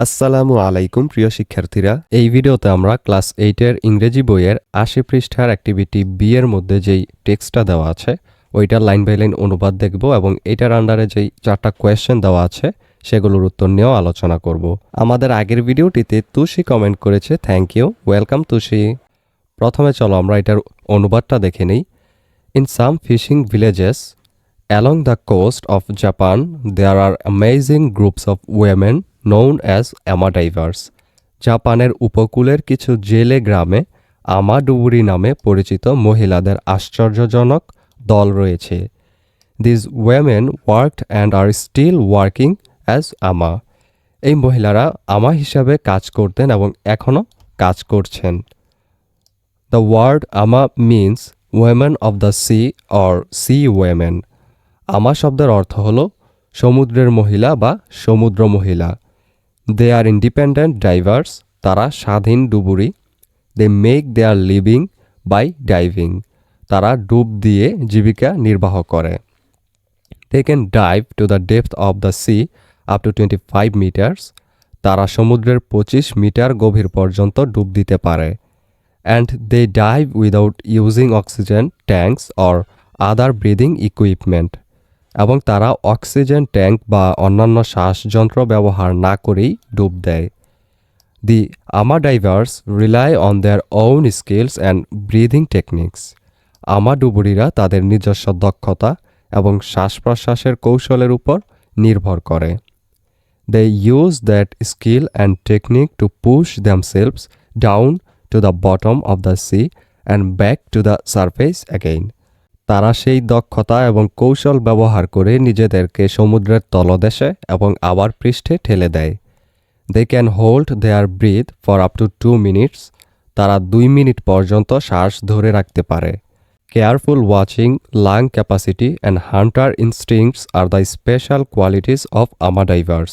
আসসালামু আলাইকুম, প্রিয় শিক্ষার্থীরা। এই ভিডিওতে আমরা ক্লাস এইটের ইংরেজি বইয়ের আশি পৃষ্ঠার অ্যাক্টিভিটি বি এর মধ্যে যেই টেক্সটটা দেওয়া আছে ওইটার লাইন বাই লাইন অনুবাদ দেখব এবং এটার আন্ডারে যেই চারটা কোয়েশ্চেন দেওয়া আছে, সেগুলোর উত্তর নিয়েও আলোচনা করব। আমাদের আগের ভিডিওটিতে তুষি কমেন্ট করেছে থ্যাংক ইউ ওয়েলকাম তুষি। প্রথমে চলো আমরা এটার অনুবাদটা দেখে নিই। In some fishing villages along the coast of Japan there are amazing groups of women known as ama divers জাপানের উপকূলের কিছু জেলে গ্রামে আমাডুবুরি নামে পরিচিত মহিলাদের আশ্চর্যজনক দল রয়েছে। These women worked and are still working as ama এই মহিলারা আমা হিসাবে কাজ করতেন এবং এখনও কাজ করছেন। The word ama means women of the sea or sea women ama শব্দের অর্থ হল সমুদ্রের মহিলা বা সমুদ্র মহিলা। দে আর ইন্ডিপেন্ডেন্ট ডাইভার্স তারা স্বাধীন ডুবুরি। They make their living by diving তারা ডুব দিয়ে জীবিকা নির্বাহ করে। They can dive to the depth of the sea up to twenty five metres তারা সমুদ্রের পঁচিশ মিটার গভীর পর্যন্ত ডুব দিতে পারে। And they dive without using oxygen tanks or other breathing equipment এবং তারা অক্সিজেন ট্যাঙ্ক বা অন্যান্য শ্বাসযন্ত্র ব্যবহার না করেই ডুব দেয়। The ama divers rely on their own skills and breathing techniques ama ডুবুরিরা তাদের নিজস্ব দক্ষতা এবং শ্বাস প্রশ্বাসের কৌশলের উপর নির্ভর করে। They use that skill and technique to push themselves down to the bottom of the sea and back to the surface again তারা সেই দক্ষতা এবং কৌশল ব্যবহার করে নিজেদেরকে সমুদ্রের তলদেশে এবং আবার পৃষ্ঠে ঠেলে দেয়। They can hold their breath for up to two minutes তারা দুই মিনিট পর্যন্ত শ্বাস ধরে রাখতে পারে। Careful watching lung capacity and hunter instincts are the special qualities of ama divers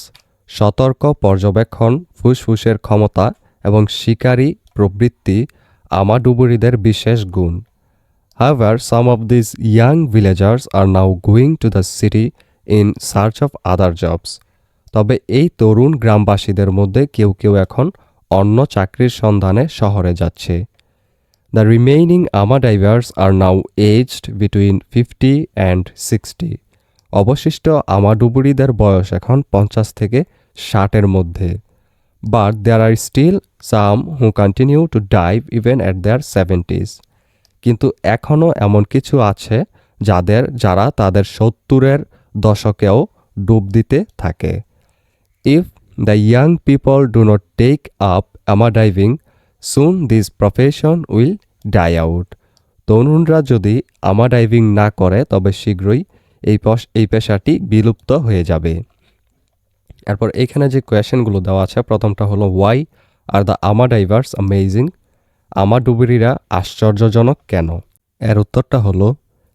সতর্ক পর্যবেক্ষণ, ফুসফুসের ক্ষমতা এবং শিকারী প্রবৃত্তি আমাডুবুরিদের বিশেষ গুণ। However, some of these young villagers are now going to the city in search of other jobs. তবে এই তরুণ গ্রামবাসীদের মধ্যে কেউ কেউ এখন অন্য চাকরির সন্ধানে শহরে যাচ্ছে। The remaining ama divers are now aged between fifty and sixty অবশিষ্ট আমাডুবুরিদের বয়স এখন পঞ্চাশ থেকে ষাটের মধ্যে। But there are still some who continue to dive even at their seventies কিন্তু এখনও এমন কিছু আছে যাদের, যারা তাদের সত্তরের দশকেও ডুব দিতে থাকে। If the young people do not take up ama diving soon this profession will die out তরুণরা যদি আমা ডাইভিং না করে, তবে শীঘ্রই এই এই পেশাটি বিলুপ্ত হয়ে যাবে। এরপর এখানে যে কোয়েশনগুলো দেওয়া আছে, প্রথমটা হলো why are the ama divers amazing ama ডুবুরিরা আশ্চর্যজনক কেন? এর উত্তরটা হলো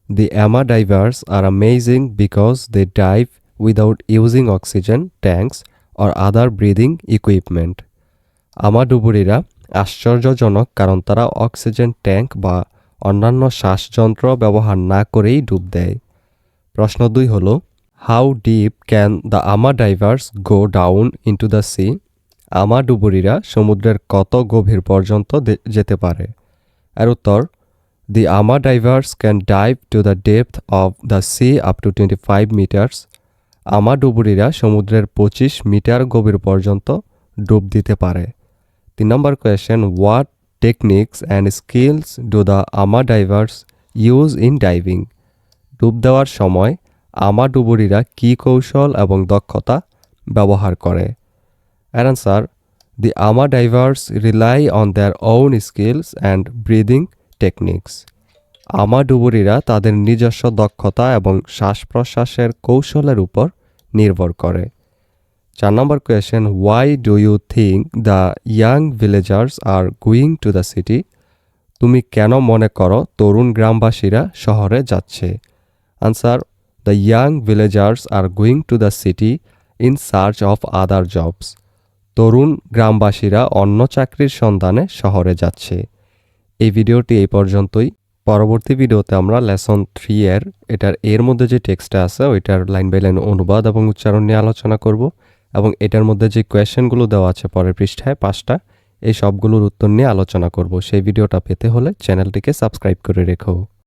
the ama divers are amazing because they dive without using oxygen tanks or other breathing equipment ama ডুবুরিরা আশ্চর্যজনক কারণ তারা অক্সিজেন ট্যাঙ্ক বা অন্যান্য শ্বাসযন্ত্র ব্যবহার না করেই ডুব দেয়। প্রশ্ন দুই হল how deep can the ama divers go down into the sea ama ডুবুরিরা সমুদ্রের কত গভীর পর্যন্ত যেতে পারে? এর উত্তর the ama divers can dive to the depth of the sea up to twenty five metres ama ডুবুরিরা সমুদ্রের পঁচিশ মিটার গভীর পর্যন্ত ডুব দিতে পারে। তিন number question what techniques and skills do the ama divers use in diving ডুব দেওয়ার সময় আমা ডুবুরিরা কী কৌশল এবং দক্ষতা ব্যবহার করে? এর answer the ama divers rely on their own skills and breathing techniques ama ডুবুরিরা তাদের নিজস্ব দক্ষতা এবং শ্বাস প্রশ্বাসের কৌশলের উপর নির্ভর করে। চার number question why do you think the young villagers are going to the city তুমি কেন মনে করো তরুণ গ্রামবাসীরা শহরে যাচ্ছে? Answer the young villagers are going to the city in search of other jobs তরুণ গ্রামবাসীরা অন্য চাকরির সন্ধানে শহরে যাচ্ছে। এই ভিডিওটি এই পর্যন্তই। পরবর্তী ভিডিওতে আমরা লেসন থ্রি এর, এটার, এর মধ্যে যে টেক্সটটা আছে, ওইটার লাইন বাই লাইন অনুবাদ এবং উচ্চারণ নিয়ে আলোচনা করব এবং এটার মধ্যে যে কোয়েশ্চেনগুলো দেওয়া আছে পরের পৃষ্ঠায় পাঁচটা, এই সবগুলোর উত্তর নিয়ে আলোচনা করব। সেই ভিডিওটা পেতে হলে চ্যানেলটিকে সাবস্ক্রাইব করে রেখো।